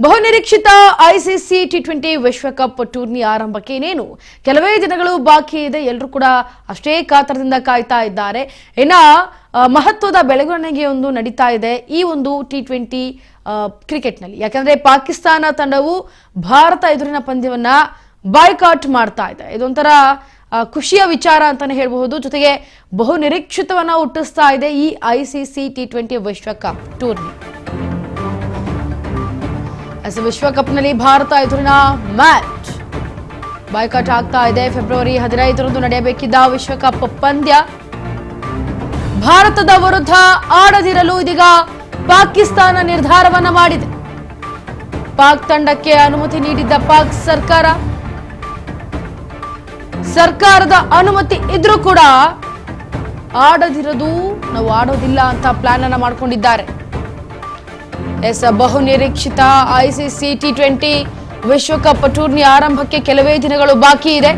ಬಹುನಿರೀಕ್ಷಿತ ICC T twenty ವಿಶ್ವಕಪ್ ಟೂರ್ನಿ ಆರಂಭಕ್ಕೆ ಇನ್ನೇನು? ಕೆಲವೇ ದಿನಗಳು ಬಾಕಿ ಇದೆ. ಎಲ್ಲರೂ ಕೂಡ ಅಷ್ಟೇ ಕಾತರದಿಂದ ಕಾಯ್ತಾ ಇದ್ದಾರೆ. ಇನ್ನ ಮಹತ್ವದ ಬೆಳವಣಿಗೆ ಒಂದು ನಡೀತಾ ಇದೆ ಈ ಒಂದು ಟಿ ಟ್ವೆಂಟಿ ಕ್ರಿಕೆಟ್ನಲ್ಲಿ. ಯಾಕಂದ್ರೆ ಪಾಕಿಸ್ತಾನ ತಂಡವು ಭಾರತ ಎದುರಿನ ಪಂದ್ಯವನ್ನ ಬಾಯ್ಕಾಟ್ ಮಾಡ್ತಾ ಇದೆ. ಇದೊಂಥರ ಖುಷಿಯ ವಿಚಾರ ಅಂತಾನೆ ಹೇಳಬಹುದು. ಜೊತೆಗೆ ಬಹು ನಿರೀಕ್ಷಿತವನ್ನ ಹುಟ್ಟಿಸ್ತಾ ಇದೆ ಈ ಐಸಿಸಿ ಟಿ ಟ್ವೆಂಟಿ ವಿಶ್ವಕಪ್ ಟೂರ್ನಿ. ಎಸ್ ವಿಶ್ವಕಪ್ನಲ್ಲಿ ಭಾರತ ಎದುರಿನ ಮ್ಯಾಚ್. ಬಾಯ್ಕಾಟ್ ಆಗ್ತಾ ಇದೆ. ಫೆಬ್ರವರಿ ಹದಿನೈದರಂದು ನಡೆಯಬೇಕಿದ್ದ ವಿಶ್ವಕಪ್ ಪಂದ್ಯ. ಭಾರತದ ವಿರುದ್ಧ ಆಡದಿರಲು ಇದೀಗ ಪಾಕಿಸ್ತಾನ ನಿರ್ಧಾರವನ್ನ ಮಾಡಿದೆ. ಪಾಕ್ ತಂಡಕ್ಕೆ ಅನುಮತಿ ನೀಡಿದ್ದ ಪಾಕ್ ಸರ್ಕಾರ. ಸರ್ಕಾರದ ಅನುಮತಿ ಇದ್ರೂ ಕೂಡ ಆಡದಿರೋದು, ನಾವು ಆಡೋದಿಲ್ಲ ಅಂತ ಪ್ಲಾನ್ ಅನ್ನ ಮಾಡ್ಕೊಂಡಿದ್ದಾರೆ. ಎಸ್ ಬಹು ನಿರೀಕ್ಷಿತ ಐಸಿಸಿ ಟಿ ಟ್ವೆಂಟಿ ವಿಶ್ವಕಪ್ ಟೂರ್ನಿ ಆರಂಭಕ್ಕೆ ಕೆಲವೇ ದಿನಗಳು ಬಾಕಿ ಇದೆ.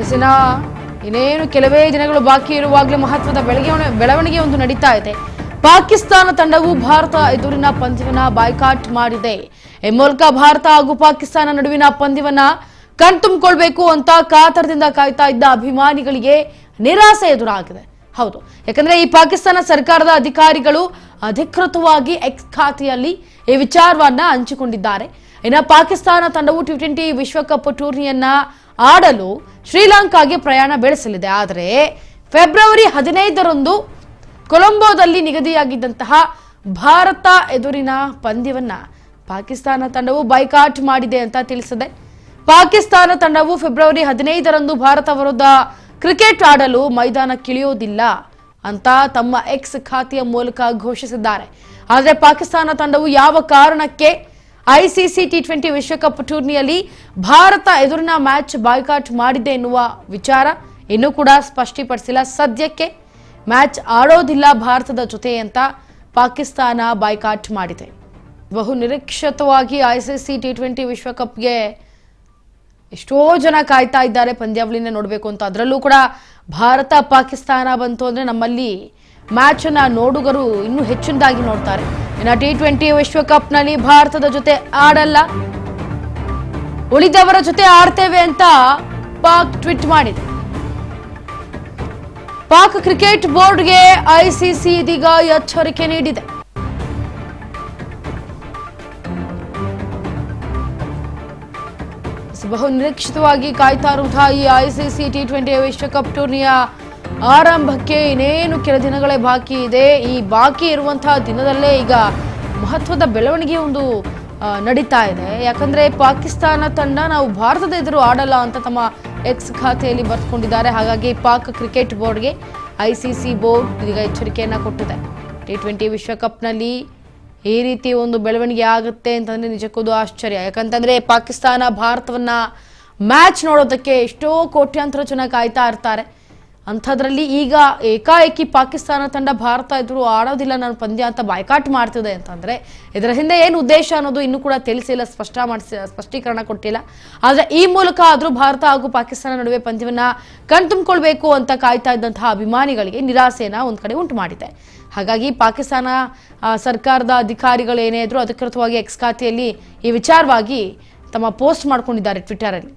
ಎಸ್ನ ಇನ್ನೇನು ಕೆಲವೇ ದಿನಗಳು ಬಾಕಿ ಇರುವಾಗಲೇ ಮಹತ್ವದ ಬೆಳಗ್ಗೆ ಬೆಳವಣಿಗೆ ಒಂದು ನಡೀತಾ ಇದೆ. ಪಾಕಿಸ್ತಾನ ತಂಡವು ಭಾರತ ಎದುರಿನ ಪಂದ್ಯವನ್ನ ಬಾಯ್ಕಾಟ್ ಮಾಡಿದೆ. ಈ ಮೂಲಕ ಭಾರತ ಹಾಗೂ ಪಾಕಿಸ್ತಾನ ನಡುವಿನ ಪಂದ್ಯವನ್ನ ಕಣ್ತುಂಬಿಕೊಳ್ಬೇಕು ಅಂತ ಕಾತರದಿಂದ ಕಾಯ್ತಾ ಇದ್ದ ಅಭಿಮಾನಿಗಳಿಗೆ ನಿರಾಸೆ ಎದುರಾಗಿದೆ. ಹೌದು. ಯಾಕಂದ್ರೆ ಈ ಪಾಕಿಸ್ತಾನ ಸರ್ಕಾರದ ಅಧಿಕಾರಿಗಳು ಅಧಿಕೃತವಾಗಿ ಎಕ್ಸ್ ಖಾತೆಯಲ್ಲಿ ಈ ವಿಚಾರವನ್ನ ಹಂಚಿಕೊಂಡಿದ್ದಾರೆ. ಇನ್ನು ಪಾಕಿಸ್ತಾನ ತಂಡವು ಟಿ ಟ್ವೆಂಟಿ ವಿಶ್ವಕಪ್ ಟೂರ್ನಿಯನ್ನ ಆಡಲು ಶ್ರೀಲಂಕಾಗೆ ಪ್ರಯಾಣ ಬೆಳೆಸಲಿದೆ. ಆದರೆ ಫೆಬ್ರವರಿ ಹದಿನೈದರಂದು ಕೊಲಂಬೋದಲ್ಲಿ ನಿಗದಿಯಾಗಿದ್ದಂತಹ ಭಾರತ ಎದುರಿನ ಪಂದ್ಯವನ್ನ ಪಾಕಿಸ್ತಾನ ತಂಡವು ಬೈಕಾಟ್ ಮಾಡಿದೆ ಅಂತ ತಿಳಿಸಿದೆ. ಪಾಕಿಸ್ತಾನ ತಂಡವು ಫೆಬ್ರವರಿ ಹದಿನೈದರಂದು ಭಾರತ ವಿರುದ್ಧ ಕ್ರಿಕೆಟ್ ಆಡಲು ಮೈದಾನಕ್ಕಿಳಿಯೋದಿಲ್ಲ ಅಂತ ತಮ್ಮ ಎಕ್ಸ್ ಖಾತೆಯ ಮೂಲಕ ಘೋಷಿಸಿದ್ದಾರೆ. ಆದರೆ ಪಾಕಿಸ್ತಾನ ತಂಡವು ಯಾವ ಕಾರಣಕ್ಕೆ ಐಸಿಸಿ ಟಿ ಟ್ವೆಂಟಿ ವಿಶ್ವಕಪ್ ಟೂರ್ನಿಯಲ್ಲಿ ಭಾರತ ಎದುರಿನ ಮ್ಯಾಚ್ ಬಾಯ್ಕಾಟ್ ಮಾಡಿದೆ ಎನ್ನುವ ವಿಚಾರ ಇನ್ನೂ ಕೂಡ ಸ್ಪಷ್ಟಪಡಿಸಿಲ್ಲ. ಸದ್ಯಕ್ಕೆ ಮ್ಯಾಚ್ ಆಡೋದಿಲ್ಲ ಭಾರತದ ಜೊತೆ ಅಂತ ಪಾಕಿಸ್ತಾನ ಬಾಯ್ಕಾಟ್ ಮಾಡಿದೆ. ಬಹು ನಿರೀಕ್ಷಿತವಾಗಿ ಐಸಿಸಿ ಟಿ ಟ್ವೆಂಟಿ ವಿಶ್ವಕಪ್ಗೆ ಎಷ್ಟೋ ಜನ ಕಾಯ್ತಾ ಇದ್ದಾರೆ ಪಂದ್ಯಾವಳಿನ ನೋಡಬೇಕು ಅಂತ. ಅದರಲ್ಲೂ ಕೂಡ ಭಾರತ ಪಾಕಿಸ್ತಾನ ಬಂತು ಅಂದರೆ ನಮ್ಮಲ್ಲಿ ಮ್ಯಾಚನ್ನು ನೋಡುಗರು ಇನ್ನೂ ಹೆಚ್ಚಿನದಾಗಿ ನೋಡ್ತಾರೆ. ಇನ್ನು ಟಿ ಟ್ವೆಂಟಿ ವಿಶ್ವಕಪ್ನಲ್ಲಿ ಭಾರತದ ಜೊತೆ ಆಡಲ್ಲ. ಉಳಿದವರ ಜೊತೆ ಆಡ್ತೇವೆ ಅಂತ ಪಾಕ್ ಟ್ವೀಟ್ ಮಾಡಿದೆ. ಪಾಕ್ ಕ್ರಿಕೆಟ್ ಬೋರ್ಡ್ಗೆ ಐಸಿಸಿ ಇದೀಗ ಎಚ್ಚರಿಕೆ ನೀಡಿದೆ. ಬಹು ನಿರೀಕ್ಷಿತವಾಗಿ ಕಾಯ್ತಾ ಇರುವಂತಹ ಈ ಐಸಿಸಿ ಟಿ ಟ್ವೆಂಟಿ ವಿಶ್ವಕಪ್ ಟೂರ್ನಿಯ ಆರಂಭಕ್ಕೆ ಇನ್ನೇನು ಕೆಲ ದಿನಗಳೇ ಬಾಕಿ ಇದೆ. ಈ ಬಾಕಿ ಇರುವಂತಹ ದಿನದಲ್ಲೇ ಈಗ ಮಹತ್ವದ ಬೆಳವಣಿಗೆ ಒಂದು ನಡೀತಾ ಇದೆ. ಯಾಕಂದ್ರೆ ಪಾಕಿಸ್ತಾನ ತಂಡ ನಾವು ಭಾರತದ ಎದುರು ಆಡಲ್ಲ ಅಂತ ತಮ್ಮ ಎಕ್ಸ್ ಖಾತೆಯಲ್ಲಿ ಬರೆದುಕೊಂಡಿದ್ದಾರೆ ಹಾಗಾಗಿ ಪಾಕ್ ಕ್ರಿಕೆಟ್ ಬೋರ್ಡ್ಗೆ ಐಸಿಸಿ ಬೋರ್ಡ್ ಈಗ ಎಚ್ಚರಿಕೆಯನ್ನು ಕೊಟ್ಟಿದೆ. ಟಿ ಟ್ವೆಂಟಿ ವಿಶ್ವಕಪ್ನಲ್ಲಿ ಈ ರೀತಿ ಒಂದು ಬೆಳವಣಿಗೆ ಆಗುತ್ತೆ ಅಂತಂದ್ರೆ ನಿಜಕ್ಕೂ ಆಶ್ಚರ್ಯ. ಯಾಕಂತಂದ್ರೆ ಪಾಕಿಸ್ತಾನ ಭಾರತವನ್ನ ಮ್ಯಾಚ್ ನೋಡೋದಕ್ಕೆ ಎಷ್ಟೋ ಕೋಟ್ಯಾಂತರ ಜನ ಕಾಯ್ತಾ ಇರ್ತಾರೆ. ಅಂಥದ್ರಲ್ಲಿ ಈಗ ಏಕಾಏಕಿ ಪಾಕಿಸ್ತಾನ ತಂಡ ಭಾರತ ಎದುರು ಆಡೋದಿಲ್ಲ, ನಾನು ಪಂದ್ಯ ಅಂತ ಬಾಯ್ಕಾಟ್ ಮಾಡ್ತಿದೆ ಅಂತಂದ್ರೆ ಇದರ ಹಿಂದೆ ಏನು ಉದ್ದೇಶ ಅನ್ನೋದು ಇನ್ನೂ ಕೂಡ ತಿಳಿಸಿಲ್ಲ, ಸ್ಪಷ್ಟ ಮಾಡಿಸಿ, ಸ್ಪಷ್ಟೀಕರಣ ಕೊಟ್ಟಿಲ್ಲ. ಆದರೆ ಈ ಮೂಲಕ ಆದರೂ ಭಾರತ ಹಾಗೂ ಪಾಕಿಸ್ತಾನ ನಡುವೆ ಪಂದ್ಯವನ್ನ ಕಣ್ತುಂಬಿಕೊಳ್ಬೇಕು ಅಂತ ಕಾಯ್ತಾ ಇದ್ದಂತಹ ಅಭಿಮಾನಿಗಳಿಗೆ ನಿರಾಸೆಯನ್ನ ಒಂದು ಕಡೆ ಉಂಟು ಮಾಡಿದೆ. ಹಾಗಾಗಿ ಪಾಕಿಸ್ತಾನ ಸರ್ಕಾರದ ಅಧಿಕಾರಿಗಳು ಏನೇ ಇದ್ರು ಅಧಿಕೃತವಾಗಿ ಎಕ್ಸ್ ಖಾತೆಯಲ್ಲಿ ಈ ವಿಚಾರವಾಗಿ ತಮ್ಮ ಪೋಸ್ಟ್ ಮಾಡ್ಕೊಂಡಿದ್ದಾರೆ ಟ್ವಿಟರ್ ಅಲ್ಲಿ